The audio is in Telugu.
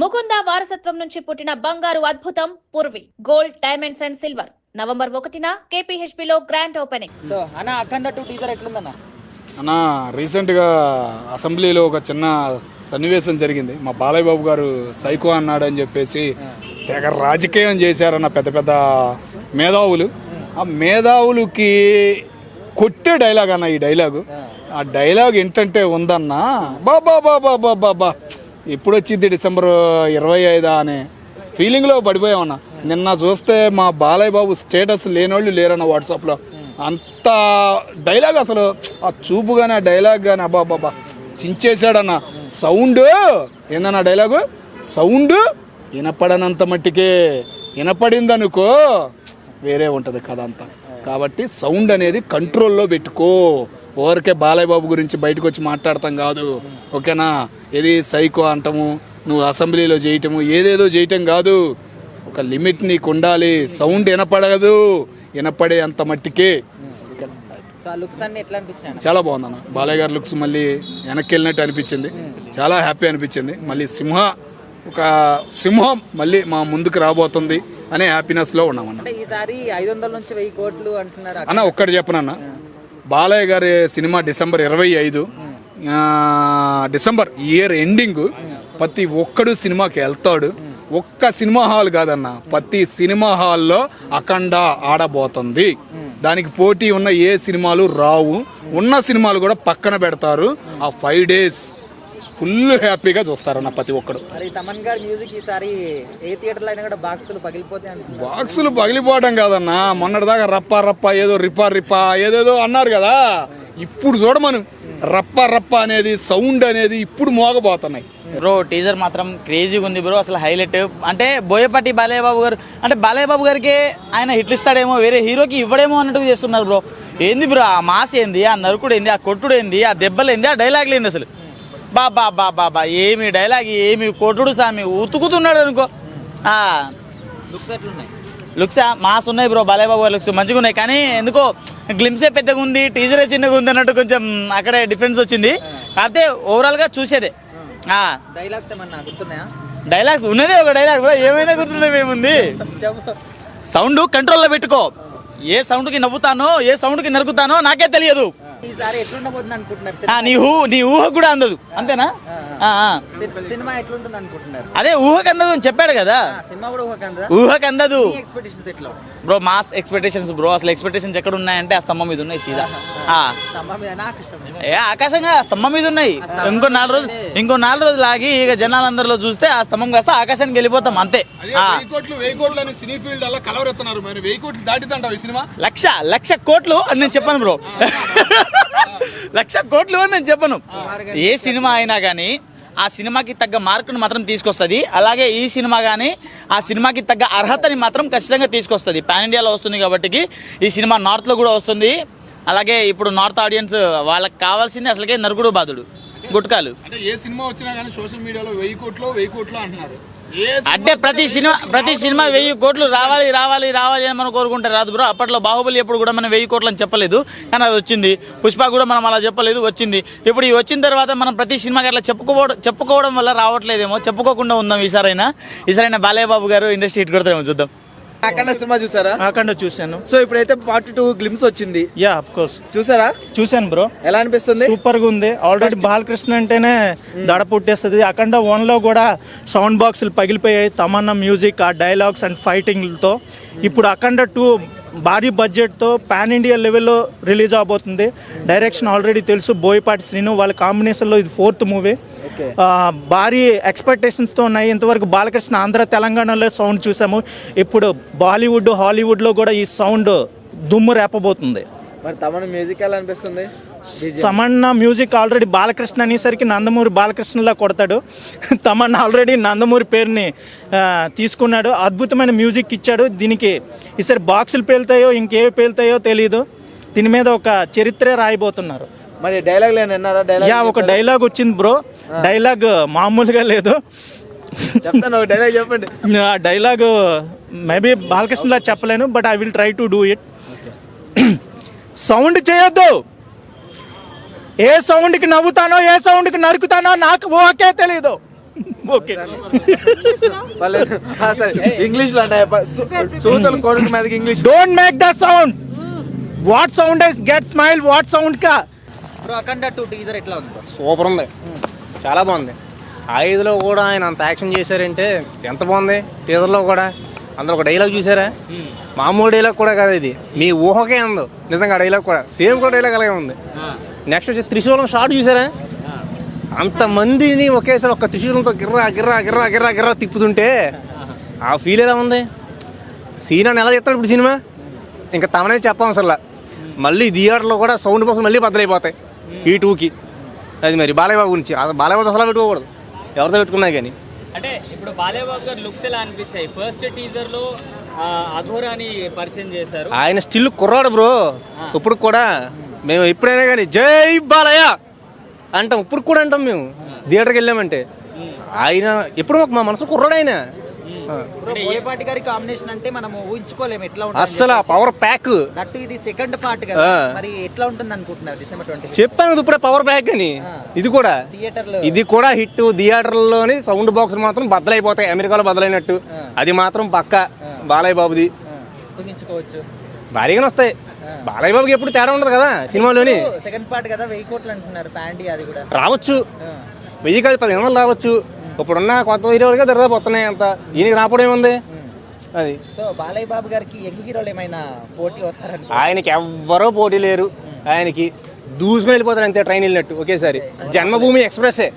ముకుంద వారసత్వం నుంచి పుట్టిన బంగారు అద్భుతం Purvi. Gold diamonds and silver. November ఒకటిన KPHP లో గ్రాండ్ ఓపెనింగ్. సో అన్న అఖండ టూ టీజర్ ఎట్లుందన్న? అన్న రీసెంట్గా అసెంబ్లీలో ఒక చిన్న సన్నివేశం జరిగింది. మా బాలయ్య బాబు గారు సైకో అన్నాడని చెప్పేసి తెగ రాజకీయం చేశారన్న పెద్ద పెద్ద మేధావులు. ఆ మేధావులకి కొట్టే డైలాగ్ అన్న ఈ డైలాగు. ఆ డైలాగ్ ఏంటంటే ఉందన్న బాబా బాబా బాబా బా. ఎప్పుడు వచ్చింది డిసెంబర్ ఇరవై ఐదా అనే ఫీలింగ్లో పడిపోయామన్న నిన్న చూస్తే మా బాలయ్య బాబు స్టేటస్ లేనోళ్ళు లేరన్న వాట్సాప్లో. అంత డైలాగ్ అసలు ఆ చూపు కానీ ఆ డైలాగ్ కానీ అబ్బా బాబా చించేశాడన్న. సౌండ్ ఏందన్న డైలాగు? సౌండ్ వినపడనంత మట్టికే. వినపడిందనుకో వేరే ఉంటుంది కథ అంతా. కాబట్టి సౌండ్ అనేది కంట్రోల్లో పెట్టుకో. ఓరికే బాలయ్య బాబు గురించి బయటకు వచ్చి మాట్లాడతాం కాదు. ఓకేనా? ఏది సైకో అంటము నువ్వు అసెంబ్లీలో చేయటము ఏదేదో చేయటం కాదు. ఒక లిమిట్ నీకు ఉండాలి సౌండ్ వినపడదు. వినపడే అంత మట్టికే? చాలా బాగుందన్న. బాలయ్య గారి లుక్స్ మళ్ళీ వెనక్కి వెళ్ళినట్టు అనిపించింది. చాలా హ్యాపీ అనిపించింది. మళ్ళీ సింహ ఒక సింహం మళ్ళీ మా ముందుకు రాబోతుంది అనే హ్యాపీనెస్లో ఉన్నామన్న. ఈసారి ఐదు వందల నుంచి వెయ్యి కోట్లు అంటున్నారు అన్న ఒక్కటి చెప్పనన్న. బాలయ్య గారి సినిమా డిసెంబర్ ఇరవై ఐదు. డిసెంబర్ ఇయర్ ఎండింగ్ ప్రతి ఒక్కడు సినిమాకి వెళ్తాడు. ఒక్క సినిమా హాల్ కాదన్న ప్రతి సినిమా హాల్లో అఖండ ఆడబోతుంది. దానికి పోటీ ఉన్న ఏ సినిమాలు రావు. ఉన్న సినిమాలు కూడా పక్కన పెడతారు. ఆ ఫైవ్ డేస్ ఫుల్ హ్యాపీగా చూస్తారన్న ప్రతి ఒక్కడు. మరి తమన్ గారి మ్యూజిక్ ఈసారి ఏ థియేటర్లో అయినా కూడా బాక్సులు పగిలిపోతే అంటున్నారు. బాక్సులు పగిలిపోవడం కాదన్నా మొన్నటిదాకా రప్ప రప్ప ఏదో రిపా రిపా ఏదేదో అన్నారు కదా ఇప్పుడు చూడమను. రప్ప రప్ప అనేది సౌండ్ అనేది ఇప్పుడు మోగబోతున్నాయి. బ్రో టీజర్ మాత్రం క్రేజీగా ఉంది బ్రో అసలు హైలైట్. అంటే బోయపాటి బాలయ్య బాబు గారు అంటే బాలయ్య బాబు గారికి ఆయన హిట్లు ఇస్తాడేమో వేరే హీరోకి ఇవ్వడేమో అన్నట్టు చేస్తున్నారు బ్రో. ఏంది బ్రో ఆ మాస్ ఏంది ఆ నరుకుడు ఏంది ఆ కొట్టుడు ఏంది ఆ దెబ్బలు ఏంది ఆ డైలాగులు ఏంది అసలు? బా బా బా బా బా ఏమి డైలాగ్ ఏమి కొట్టుడు సామి ఉతుకుతున్నాడు అనుకో. లుక్స్ మాస్ ఉన్నాయి బ్రో బాలయ్య బాబు లుక్స్ మంచిగా ఉన్నాయి. కానీ ఎందుకో గ్లిమ్సే పెద్దగా ఉంది టీజరే చిన్నగా ఉంది అన్నట్టు కొంచెం అక్కడే డిఫరెన్స్ వచ్చింది. కాకపోతే ఓవరాల్గా చూసేదే. డైలాగ్స్ ఏమన్నా గుర్తున్నాయా? డైలాగ్స్ ఉన్నదే ఒక డైలాగ్ బ్రో ఏమైనా గుర్తుండే ఏముంది సౌండ్ కంట్రోల్లో పెట్టుకో. ఏ సౌండ్కి నవ్వుతానో ఏ సౌండ్కి నరుకుతానో నాకే తెలియదు. ఈసారి ఎట్లుండబోతుంది అనుకుంటున్నారు ఆ, నీ ఊహ నీ ఊహ కూడా అందదు. అంతేనా? ఆ, ఆ. సినిమా- ఎట్లుంటుంది అనుకుంటున్నారు? అదే ఊహకు అందదు అని చెప్పాడు కదా. సినిమా కూడా ఊహకు అందదు? మీ ఎక్స్పెక్టేషన్స్ ఎట్లా ఉన్నాయి? Bro mass expectations bro. అసలు ఎక్స్పెక్టేషన్స్ ఎక్కడ ఉన్నాయంటే ఆ స్తంభం మీద ఉన్నాయి సీదా. ఏ ఆకాశంగా స్తంభం మీద ఉన్నాయి. ఇంకో నాలుగు రోజులు ఇంకో నాలుగు రోజులు ఆగి ఇక జనాలందరిలో చూస్తే ఆ స్తంభం కాస్త ఆకాశానికి వెళ్ళిపోతాం అంతే. లక్ష లక్ష కోట్లు అని నేను చెప్పను బ్రో. లక్ష కోట్లు అని నేను చెప్పను. ఏ సినిమా అయినా కానీ ఆ సినిమాకి తగ్గ మార్కును మాత్రం తీసుకొస్తుంది. అలాగే ఈ సినిమా కానీ ఆ సినిమాకి తగ్గ అర్హతని మాత్రం ఖచ్చితంగా తీసుకొస్తుంది. పాన్ ఇండియాలో వస్తుంది కాబట్టి ఈ సినిమా నార్త్లో కూడా వస్తుంది. అలాగే ఇప్పుడు నార్త్ ఆడియన్స్ వాళ్ళకి కావాల్సింది అసలుకే నరుగుడు బాధుడు గుట్కాలు. అంటే ఏ సినిమా వచ్చినా కానీ సోషల్ మీడియాలో వెయ్యి కోట్లు వెయ్యి కోట్లు అంటున్నారు. అంటే ప్రతి సినిమా ప్రతి సినిమా వెయ్యి కోట్లు రావాలి రావాలి రావాలి అని మనం కోరుకుంటే రాదు బ్రో. అప్పట్లో బాహుబలి ఎప్పుడు కూడా మనం వెయ్యి కోట్లు అని చెప్పలేదు. కానీ అది వచ్చింది. పుష్ప కూడా మనం అలా చెప్పలేదు వచ్చింది. ఇప్పుడు ఈ వచ్చిన తర్వాత మనం ప్రతి సినిమాకి అట్లా చెప్పుకోవడం చెప్పుకోవడం వల్ల రావట్లేదేమో. చెప్పుకోకుండా ఉందాం ఈసారైనా. ఈసారైనా బాలయ్య బాబు గారు ఇండస్ట్రీ హిట్ కొడతారేమో చూద్దాం. అక్కడ సినిమా చూసారా? అఖండ చూశాను. సో ఇప్పుడైతే పార్ట్ టూ గ్లిమ్స్ వచ్చింది. యా ఆఫ్ కోర్స్ చూసారా? చూశాను బ్రో ఎలా అనిపిస్తుంది? సూపర్గా ఉంది ఆల్రెడీ బాలకృష్ణ అంటేనే దడ పుట్టేస్తుంది. అఖండ వన్లో కూడా సౌండ్ బాక్సులు పగిలిపోయాయి. తమన్నా మ్యూజిక్ ఆ డైలాగ్స్ అండ్ ఫైటింగ్లతో ఇప్పుడు అఖండ టూ భారీ బడ్జెట్తో పాన్ ఇండియా లెవెల్లో రిలీజ్ అవబోతుంది. డైరెక్షన్ ఆల్రెడీ తెలుసు. బోయపాటి శ్రీను వాళ్ళ కాంబినేషన్లో ఇది ఫోర్త్ మూవీ. భారీ ఎక్స్పెక్టేషన్స్తో ఉన్నాయి. ఇంతవరకు బాలకృష్ణ ఆంధ్ర తెలంగాణలో సౌండ్ చూసాము. ఇప్పుడు బాలీవుడ్ హాలీవుడ్లో కూడా ఈ సౌండ్ దుమ్ము రేపబోతుంది. మరి తమన మ్యూజిక్ ఎలా అనిపిస్తుంది? తమన్నా మ్యూజిక్ ఆల్రెడీ బాలకృష్ణ అనేసరికి నందమూరి బాలకృష్ణలా కొడతాడు. తమన్నా ఆల్రెడీ నందమూరి పేరుని తీసుకున్నాడు. అద్భుతమైన మ్యూజిక్ ఇచ్చాడు. దీనికి ఈసారి బాక్సులు పేలుతాయో ఇంకేవి పేలుతాయో తెలియదు దీని మీద ఒక చరిత్ర రాయబోతున్నారు. మరి డైలాగ్ యా ఒక డైలాగ్ వచ్చింది బ్రో. డైలాగ్ మామూలుగా లేదు. డైలాగ్ చెప్పండి. ఆ డైలాగ్ మేబీ బాలకృష్ణలా చెప్పలేను but I will try to do it. Sound చేయొద్దు. ఏ సౌండ్కి నవ్వుతానో ఏ సౌండ్కి నరుకుతానో నాకు ఓకే తెలీదు. ఓకే. ఇంగ్లీష్లో అంటే సూతలు కొడుకు మీదకి English. Don't make the sound what sound is get smile what sound కా? బ్రో అఖండ టూ టీజర్ ఎట్లా ఉంది? సూపర్ ఉంది. చాలా బాగుంది. ఐదులో కూడా ఆయన అంత యాక్షన్ చేశారంటే ఎంత బాగుంది? టీజర్లో కూడా. అందులో ఒక డైలాగ్ చూసారా? మామూలు డైలాగ్ కూడా కాదు ఇది. మీ ఊహకే ఉంది నిజంగా డైలాగ్ కూడా. సేమ్ కూడా డైలాగ్ అలాగే ఉంది. నెక్స్ట్ వచ్చి త్రిశూలం షార్ట్ చూసారా? అంతమందిని ఒకేసారి ఒక త్రిశూలంతో గిర్రా గిర్రా గిర్రా గిర్రా గిర్రా తిప్పుతుంటే ఆ ఫీల్ ఎలా ఉంది? సీన్ అని ఎలా చెప్తాడు ఇప్పుడు సినిమా ఇంకా తమనే చెప్పవసరలా మళ్ళీ థియేటర్లో కూడా సౌండ్ బాక్స్ మళ్ళీ బద్దలైపోతాయి. ఈ టూకి అది మరి బాలయ్య బాబు గురించి. ఆ బాలయ్య బాబు అసలు పెట్టుకోకూడదు. ఎవరితో పెట్టుకున్నా కానీ. అంటే ఇప్పుడు బాలేబాబు గారు లుక్స్ ఎలా అనిపించాయి? ఫస్ట్ టీజర్లో అఘోరాని పరిచయం చేశారు. ఆయన స్టిల్ కుర్రాడు బ్రో ఇప్పుడు కూడా మేము ఎప్పుడైనా కానీ జై బాలయ్య అంటాం. ఇప్పుడు కూడా అంటాం మేము. థియేటర్కి వెళ్ళామంటే. ఆయన ఎప్పుడు మాకు మా మనసు కుర్రాడు ఆయన. బ్రో బోయపాటి గారి కాంబినేషన్ అంటే మనం ఊహించుకోలేము ఎట్లా ఉంటుంది అస్సలు ఆ పవర్ ప్యాక్ ఇది సెకండ్ పార్ట్ కదా. ఆ. మరి ఎట్లా ఉంటుంది అనుకుంటున్నారు డిసెంబర్ ట్వంటీ చెప్పాను కదా ఇప్పుడే పవర్ ప్యాక్ అని. ఇది కూడా. థియేటర్లో ఇది కూడా హిట్. థియేటర్లోని సౌండ్ బాక్స్ మాత్రం బద్దలైపోతాయి. అమెరికాలో బద్దలైనట్టు. అది మాత్రం పక్క. బాలయ్య బాబుది. ఊహించుకోవచ్చు. భారీగానే వస్తాయి. బాలయ్య బాబుకి ఎప్పుడు తేడా ఉండదు కదా సినిమాలోని. సెకండ్ పార్ట్ కదా వెయ్యి కోట్లు అంటున్నారు ప్యాండీ అది కూడా. రావచ్చు. వెయ్యి కాదు పదిహేను వందలు రావచ్చు. ఇప్పుడున్న కొత్త హీరోలుగా దరిదాపు వస్తున్నాయి అంత. ఈయనకి రాపడం ఏముంది? అది. సో బాలయ్య బాబు గారికి యంగ్ హీరోలు ఏమైనా పోటీ వస్తారని ఆయనకి ఎవ్వరూ పోటీ లేరు. ఆయనకి దూసుకుని వెళ్ళిపోతారు అంతే ట్రైన్ వెళ్ళినట్టు ఒకేసారి. జన్మభూమి ఎక్స్ప్రెస్సే.